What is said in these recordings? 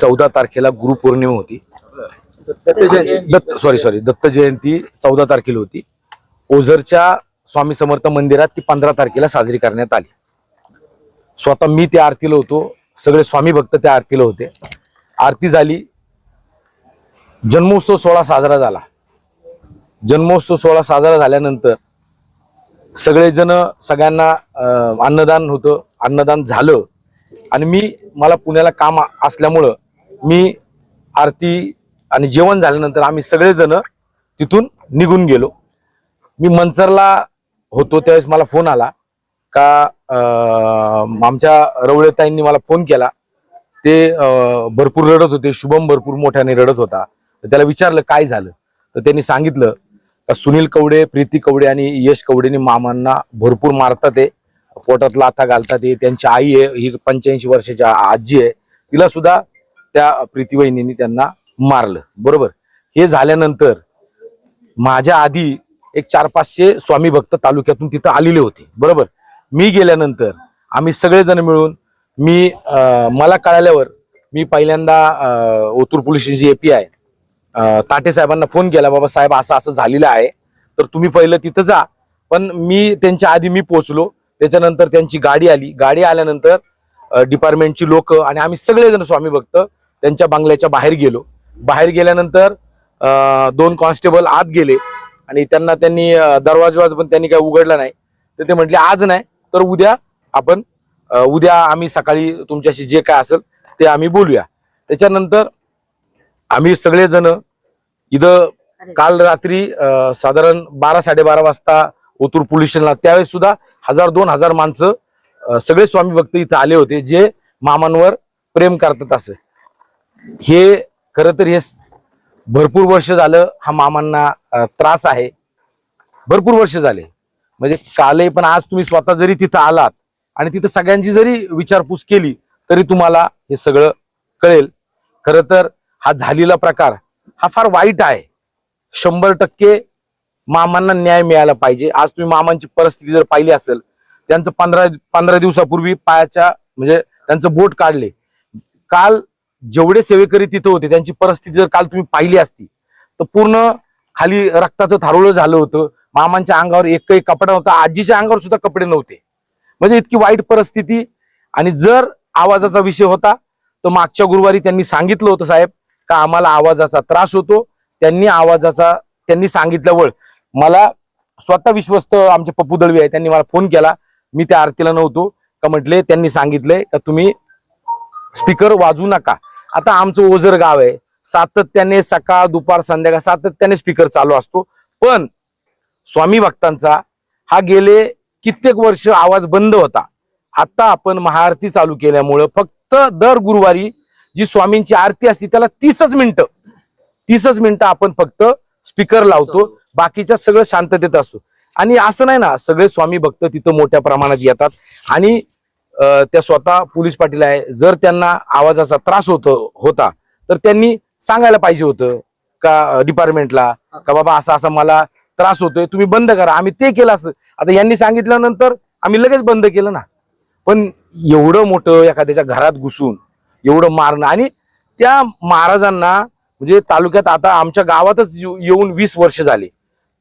चौदा तारखेला गुरुपौर्णिमा होती. दत्त सॉरी सॉरी दत्त जयंती चौदा तारखेला होती. ओझरच्या स्वामी समर्थ मंदिरात ती पंधरा तारखेला साजरी करण्यात आली. स्वतः मी त्या आरतीला होतो. सगळे स्वामी भक्त त्या आरतीला होते. आरती झाली. जन्मोत्सव सोहळा साजरा झाला. जन्मोत्सव सोहळा साजरा झाल्यानंतर सगळेजण सगळ्यांना अन्नदान होतं. अन्नदान झालं. आणि मी मला पुण्याला काम असल्यामुळं मी आरती आणि जेवण झाल्यानंतर आम्ही सगळेजण तिथून निघून गेलो. मी मंचरला होतो त्यावेळेस मला फोन आला का आमच्या रवळेताईंनी मला फोन केला. ते भरपूर रडत होते शुभम भरपूर मोठ्याने रडत होता. तर त्याला विचारलं काय झालं? तर त्यांनी सांगितलं का सुनील कवडे प्रीती कवडे आणि यश कवडेनी मामांना भरपूर मारतात आहे पोटात लाथा घालतात ते त्यांची आई आहे ही पंच्याऐंशी वर्षाची आजी आहे. तिला सुद्धा त्या प्रीती त्यांना मारलं. बरोबर? हे झाल्यानंतर माझ्या आधी एक चार पाचशे स्वामी भक्त तालुक्यातून तिथं आलेले होते. बरोबर? मी गेल्यानंतर आम्ही सगळेजण मिळून मी मला कळाल्यावर मी पहिल्यांदा ओतूर पोलीस स्टेशनची एपी आहे. ताटे साहेबांना फोन केला बाबा साहेब असं असं झालेलं आहे. तर तुम्ही पहिलं तिथं जा. पण मी त्यांच्या आधी मी पोहोचलो. त्याच्यानंतर त्यांची गाडी आली. गाडी आल्यानंतर डिपार्टमेंटची लोक आणि आम्ही सगळेजण स्वामी भक्त त्यांच्या बंगल्याच्या बाहेर गेलो. बाहेर गेल्यानंतर अं, दोन कॉन्स्टेबल आत गेले आणि त्यांना त्यांनी अं, दरवाजा पण त्यांनी काही उघडला नाही. तर ते म्हटले आज नाही तर उद्या आपण उद्या आम्ही सकाळी तुमच्याशी जे काय असेल ते आम्ही बोलूया. त्याच्यानंतर आम्ही सगळेजण इथं काल रात्री साधारण बारा साडेबारा वाजता ओतूर पोलीस स्टेशनला त्यावेळेस सुद्धा हजार दोन हजार माणसं सगळे स्वामी भक्त इथं आले होते जे मामांवर प्रेम करतात असं. हे खरं तर हे भरपूर वर्ष झालं हा मामांना त्रास आहे. भरपूर वर्ष झाले. म्हणजे कालही पण आज तुम्ही स्वतः जरी तिथं आलात आणि तिथं सगळ्यांची जरी विचारपूस केली तरी तुम्हाला हे सगळं कळेल. खरं तर हा झालेला प्रकार हा फार वाईट आहे. शंभर टक्के मामांना न्याय मिळाला पाहिजे. आज तुम्ही मामांची परिस्थिती जर पाहिली असेल त्यांचं पंधरा पंधरा दिवसापूर्वी पायाच्या म्हणजे त्यांचं बोट काढले. काल जेवढे सेवेकरी तिथं होते त्यांची परिस्थिती जर काल तुम्ही पाहिली असती तर पूर्ण खाली रक्ताचं थारोळं झालं होतं. मामांच्या अंगावर एकही कपडा नव्हता आजीच्या अंगावर सुद्धा कपडे नव्हते. म्हणजे इतकी वाईट परिस्थिती. आणि जर आवाजाचा विषय होता तर मागच्या गुरुवारी त्यांनी सांगितलं होतं साहेब का आम्हाला आवाजाचा त्रास होतो. त्यांनी आवाजाचा त्यांनी सांगितल्यावर मला स्वतः विश्वस्त आमचे पप्पू दळवी आहे त्यांनी मला फोन केला. मी त्या आरतीला नव्हतो का म्हटले त्यांनी सांगितलंय का तुम्ही स्पीकर वाजू नका. आता आमचं ओझर गाव आहे. सातत्याने सकाळ दुपार संध्याकाळ सातत्याने स्पीकर चालू असतो. पण स्वामी भक्तांचा हा गेले कित्येक वर्ष आवाज बंद होता. आता आपण महाआरती चालू केल्यामुळं फक्त दर गुरुवारी जी स्वामींची आरती असते त्याला तीसच मिनिटं. तीसच मिनिटं आपण फक्त स्पीकर लावतो. बाकीच्या सगळं शांततेत असतो. आणि असं नाही ना सगळे स्वामी भक्त तिथं मोठ्या प्रमाणात येतात. आणि त्या स्वतः पोलीस पाटील आहे. जर त्यांना आवाजाचा त्रास होतो होता तर त्यांनी सांगायला पाहिजे होतं का डिपार्टमेंटला का बाबा असा असा मला त्रास होतोय तुम्ही बंद करा. आम्ही ते केलं असं. आता यांनी सांगितल्यानंतर आम्ही लगेच बंद केलं ना. पण एवढं मोठं एखाद्याच्या घरात घुसून एवढं मारणं आणि त्या महाराजांना म्हणजे तालुक्यात आता आमच्या गावातच येऊन वीस वर्ष झाले.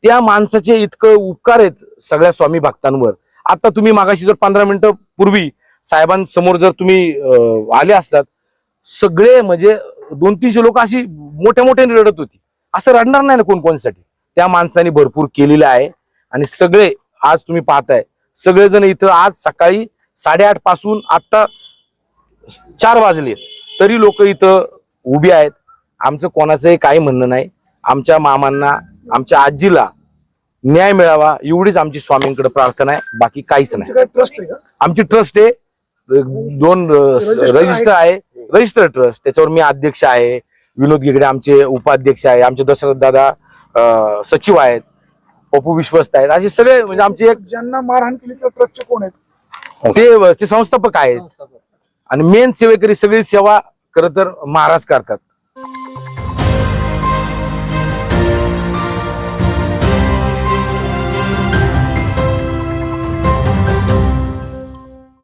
त्या माणसाचे इतकं उपकार आहेत सगळ्या स्वामी भक्तांवर. आता तुम्ही मागाशी जर पंधरा मिनिटं पूर्वी साहेबांसमोर जर तुम्ही आले असतात सगळे म्हणजे दोन तीनशे लोक अशी मोठ्या मोठ्याने रडत होती. असं रडणार नाही ना कोण कोणासाठी त्या माणसाने भरपूर केलेलं आहे. आणि सगळे आज तुम्ही पाहताय. सगळेजण इथं आज सकाळी साडेआठपासून आता चार वाजले. तरी लोक इथं उभी आहेत. आमचं कोणाचंही काही म्हणणं नाही. आमच्या मामांना आमच्या आजीला न्याय मिळावा एवढीच आमची स्वामींकडे प्रार्थना आहे. बाकी काहीच नाही. आमची ट्रस्ट आहे. दोन Register रजिस्टर आहे. Register trust. त्याच्यावर मी अध्यक्ष आहे. विनोद गिगडे आमचे उपाध्यक्ष आहे. आमचे दशरथ दादा सचिव आहेत. पप्पू विश्वस्त आहेत. असे सगळे म्हणजे आमचे एक ज्यांना मारहाण केली त्या ट्रस्टचे कोण आहेत? ते ते संस्थापक आहेत. आणि मेन सेवेकरी सगळी सेवा खरं तर महाराज करतात.